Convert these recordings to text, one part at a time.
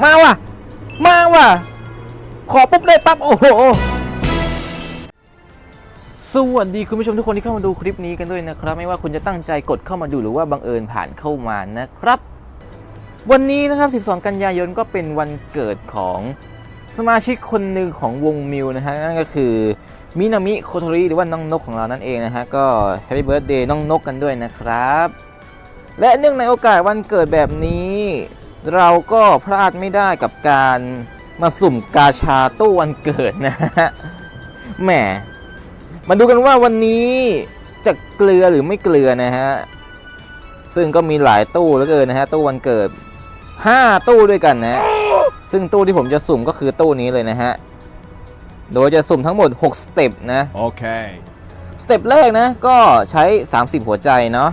มาว่ะ มาว่ะ ขอปุ๊บได้ปั๊บ โอ้โห สวัสดีคุณผู้ชมทุกคนที่เข้ามาดูคลิปนี้กันด้วยนะครับ ไม่ว่าคุณจะตั้งใจกดเข้ามาดูหรือว่าบังเอิญผ่านเข้ามานะครับ วันนี้นะครับ 12 กันยายนก็เป็นวันเกิดของสมาชิกคนหนึ่งของวงมิวนะฮะ นั่นก็คือมินามิโคโทริหรือว่าน้องนกของเรานั่นเองนะฮะ ก็แฮปปี้เบิร์ดเดย์น้องนกกันด้วยนะครับ และเนื่องในโอกาสวันเกิดแบบนี้ เราก็พลาดไม่ได้กับการมาสุ่มกาชาตู้วันเกิดนะฮะแหมมาดูกันว่าวันนี้จะเกลือหรือไม่เกลือนะฮะ ซึ่งก็มีหลายตู้เหลือเกินนะฮะ ตู้วันเกิด 5 ตู้ด้วยกันนะ ซึ่งตู้ที่ผมจะสุ่มก็คือตู้นี้เลยนะฮะ โดยจะสุ่มทั้งหมด 6 สเต็ปนะ Okay. สเต็ปแรกนะ ก็ใช้ 30 หัวใจเนาะ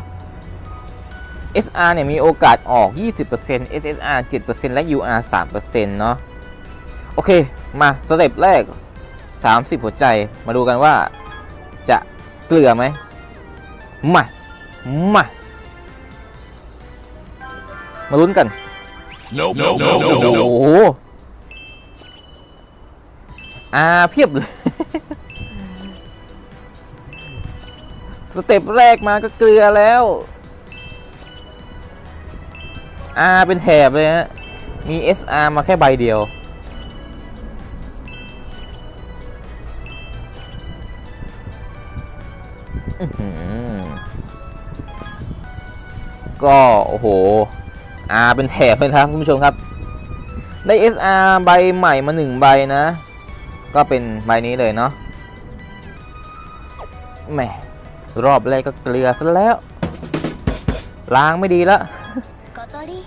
SR เนี่ยมีโอกาสออก 20% SSR 7%และ UR 3%เนาะโอเค มาสเต็ปแรก 30 หัวใจมาดูกันว่าจะเกลือไหมมามามาลุ้นกัน Nope. Nope. Nope. โอ้โหอาเพียบเลย สเต็ปแรกมาก็เกลือแล้ว อาเป็นแถบเลยฮะมี SR มาแค่ใบเดียว ก็ โอ้โห R เป็นแถบเลยครับคุณผู้ชมครับ ได้ SR ใบใหม่มาหนึ่งใบนะ ก็เป็นใบนี้เลยเนาะแหมรอบแรกก็เกลือซะแล้ว ล้างไม่ดีละ 小鳥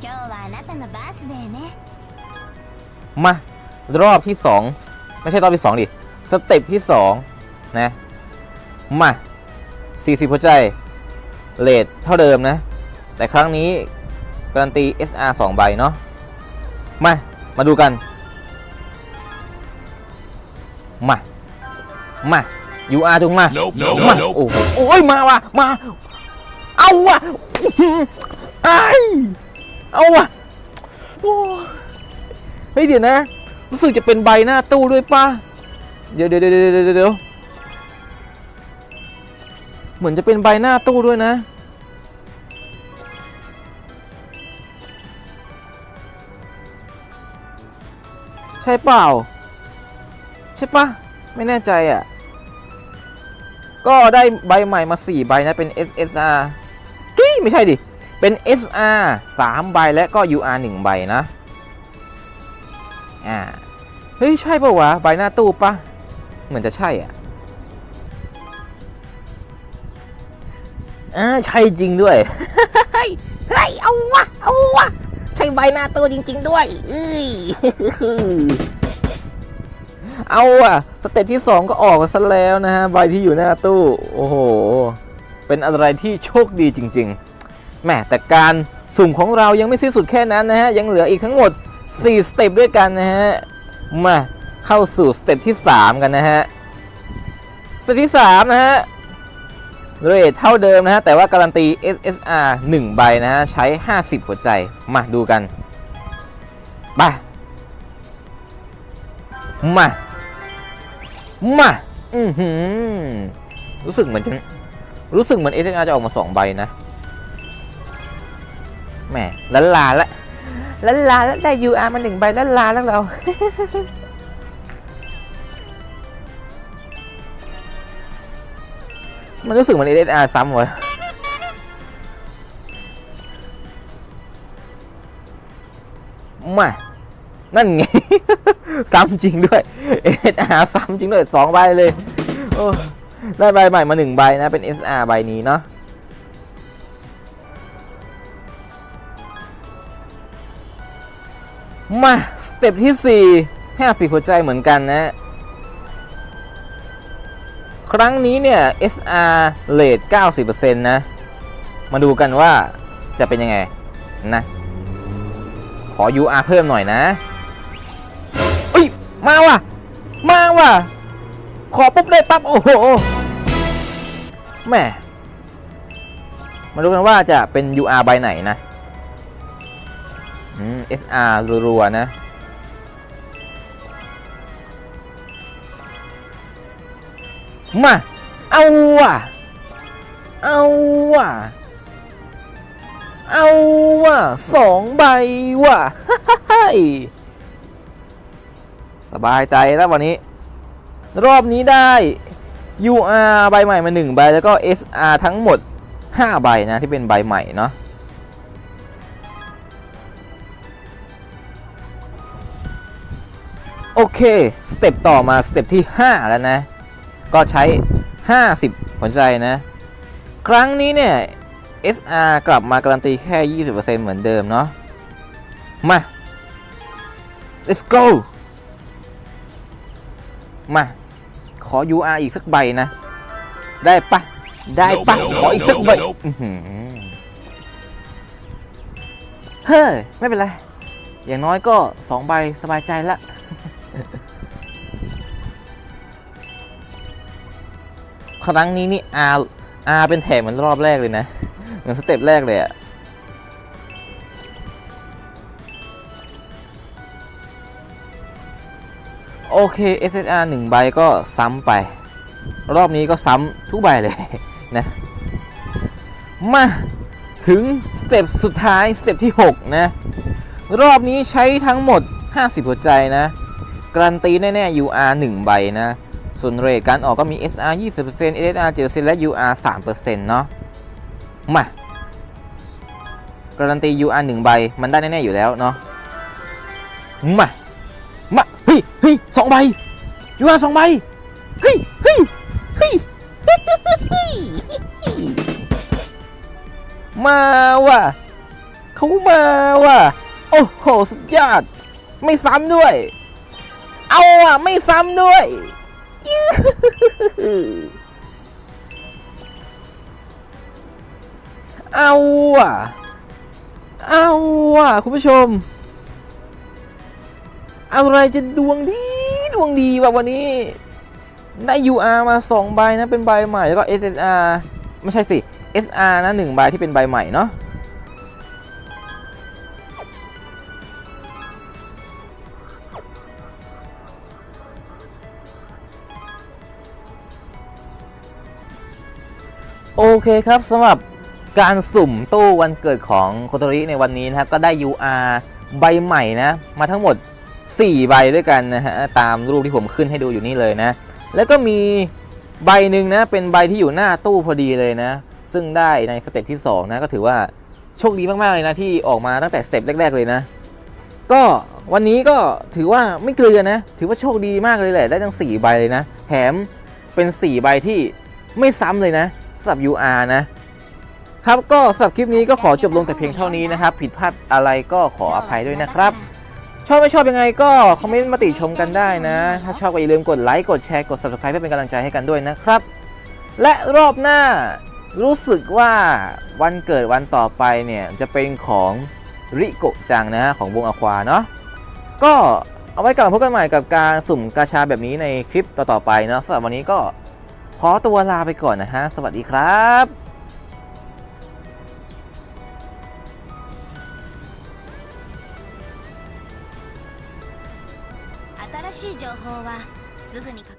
今日はあなたのバースデーね มารอบที่ 2 ไม่ใช่รอบที่ 2 ดิ สเต็ปที่ 2 นะ มา 40 หัวใจเลทเท่าเดิมนะ แต่ครั้งนี้การันตี SR 2 ใบเนาะ มา มาดูกัน มา มา UR จงมา Nope. Nope. มา Nope. โอ้โหโอ้ยมาว่ะ มา เอาว่ะอื้อหือ ไอ้เอาวะโอ้ยเฮ้ยเดี๋ยวนะ รู้สึกจะเป็นใบหน้าตู้ด้วยป่ะเดี๋ยวเดี๋ยวเดี๋ยวเดี๋ยวเดี๋ยวเหมือนจะเป็นใบหน้าตู้ด้วยนะใช่เปล่า ใช่ปะไม่แน่ใจอะ ก็ได้ใบใหม่มา 4 ใบนะ เป็น SSR จุ้ยไม่ใช่ดิ เป็น SR 3 ใบและก็ UR 1 ใบนะ อ่า เฮ้ย ใช่ปะวะ ใบหน้าตู้ปะเหมือนจะใช่อะ อ่า ใช่จริงด้วย เฮ้ย เฮ้ย เอาวะ เอาวะ ใช่ใบหน้าตู้จริง ๆ ด้วยเอ้ยเอาอะสเต็ปที่ 2 ก็ออกซะแล้วนะฮะ ใบที่อยู่หน้าตู้ โอ้โห เป็นอะไรที่โชคดีจริง ๆ แหมแต่การสุ่มของเรายังไม่สิ้นสุดแค่นั้นนะฮะ ยังเหลืออีกทั้งหมด 4 สเต็ปด้วยกันนะฮะ มาเข้าสู่สเต็ปที่ 3 กันนะฮะ สเต็ปที่ 3 นะฮะเรทเท่าเดิมนะฮะ แต่ว่าการันตี SSR 1 ใบนะฮะ ใช้ 50 หัวใจ มาดูกัน ไป มา มา อือหือ รู้สึกเหมือนจะรู้สึกเหมือน SSR จะออกมาสองใบนะ แหมลันลาละลันลาแล้วได้ UR มาหนึ่งใบลันลาแล้วเรา มันรู้สึกเหมือน SSR ซ้ำวะมานั่นไง ซ้ำจริงด้วย SR ซ้ำจริงด้วยสองใบเลย โอ้ ได้ใบใหม่มาหนึ่งใบนะ เป็น SR ใบนี้เนาะ มาสเต็ปที่ 4 50 หัวใจเหมือนกันนะ ครั้งนี้เนี่ย SR เลท90%นะ มาดูกันว่าจะเป็นยังไงนะ ขอ UR เพิ่มหน่อยนะเอ้ย มาว่ะ มาว่ะ ขอปุ๊บได้ปั๊บ โอ้โหแม่มาดูกันว่าจะเป็น UR ใบไหนนะ อืม SR รัวๆ นะ มา เอาว่ะ เอาว่ะ เอาว่ะสองใบว่ะสบายใจแล้ววันนี้ รอบนี้ได้ UR ใบใหม่มา 1 ใบ แล้วก็ SR ทั้งหมด 5 ใบนะ ที่เป็นใบใหม่เนาะ โอเค สเต็ปต่อมาสเต็ปที่ 5 แล้วนะ ก็ใช้ 50 หัวใจนะ ครั้งนี้เนี่ย SR กลับมาการันตีแค่ 20%เหมือนเดิมเนาะ มา let's go มา ขอ UR อีกสักใบนะ ได้ปะ ได้ปะ Nope, nope, ขออีกสักใบ nope, nope. อื้อหือเฮ้ย ไม่เป็นไร อย่างน้อยก็ 2 ใบสบายใจละ ครั้งนี้นี่ R R เป็นแถมเหมือนรอบแรกเลยนะเหมือนสเต็ปแรกเลยอะโอเค SSR 1 ใบก็ซ้ำไป รอบนี้ก็ซ้ำทุกใบเลยนะ มาถึงสเต็ปสุดท้ายสเต็ปที่ 6 นะ รอบนี้ใช้ทั้งหมด 50 หัวใจนะ การันตีแน่ๆ UR 1 ใบนะ ส่วนเรทการออกก็มี SR 20% SSR 7%และ UR 3%เนาะมาการันตี UR 1ใบ มันได้แน่ ๆ อยู่แล้วเนาะมามาเฮ้ยเฮ้ยสองใบ UR สองใบเฮ้ยเฮ้ยเฮ้ยมาว่ะเขามาว่ะโอ้โห สุดยอด ไม่ซ้ำด้วย เอาอะ ไม่ซ้ำด้วย เอาอะ เอาอะ คุณผู้ชม อะไรจะดวงดี ดวงดีว่ะวันนี้ได้ UR มา 2 ใบนะ เป็นใบใหม่ แล้วก็ SSR ไม่ใช่สิ SR นะ1ใบที่เป็นใบใหม่เนาะ โอเคครับสำหรับการสุ่มตู้วันเกิดของโคโตริในวันนี้นะครับก็ได้ UR ใบใหม่นะ มาทั้งหมด 4 ใบด้วยกันนะฮะตามรูปที่ผมขึ้นให้ดูอยู่นี่เลยนะ แล้วก็มีใบหนึ่งนะ เป็นใบที่อยู่หน้าตู้พอดีเลยนะ ซึ่งได้ในสเต็ปที่ 2 นะ ก็ถือว่าโชคดีมาก ๆ เลยนะ ที่ออกมาตั้งแต่สเต็ปแรก ๆ เลยนะ ก็วันนี้ก็ถือว่าไม่เกลือนะ ถือว่าโชคดีมากเลยแหละได้ทั้ง 4 ใบเลยนะ แถมเป็น 4 ใบที่ไม่ซ้ำเลยนะ สำหรับ UR นะครับก็สำหรับคลิปนี้ก็ขอจบลงแต่เพียงเท่านี้นะครับ ผิดพลาดอะไรก็ขออภัยด้วยนะครับ ชอบไม่ชอบยังไงก็คอมเมนต์มาติชมกันได้นะ ถ้าชอบก็อย่าลืมกดไลค์กดแชร์กด subscribe เพื่อเป็นกำลังใจให้กันด้วยนะครับ และรอบหน้ารู้สึกว่าวันเกิดวันต่อไปเนี่ยจะเป็นของริโกจังนะของวงอควาเนาะก็เอาไว้ก่อนพบกันใหม่กับการสุ่มกาชาแบบนี้ในคลิปต่อๆไปเนาะสำหรับวันนี้ก็ อตัวลาไปก่อนนะฮะ สวัสดีครับ 新しい情報はすぐに確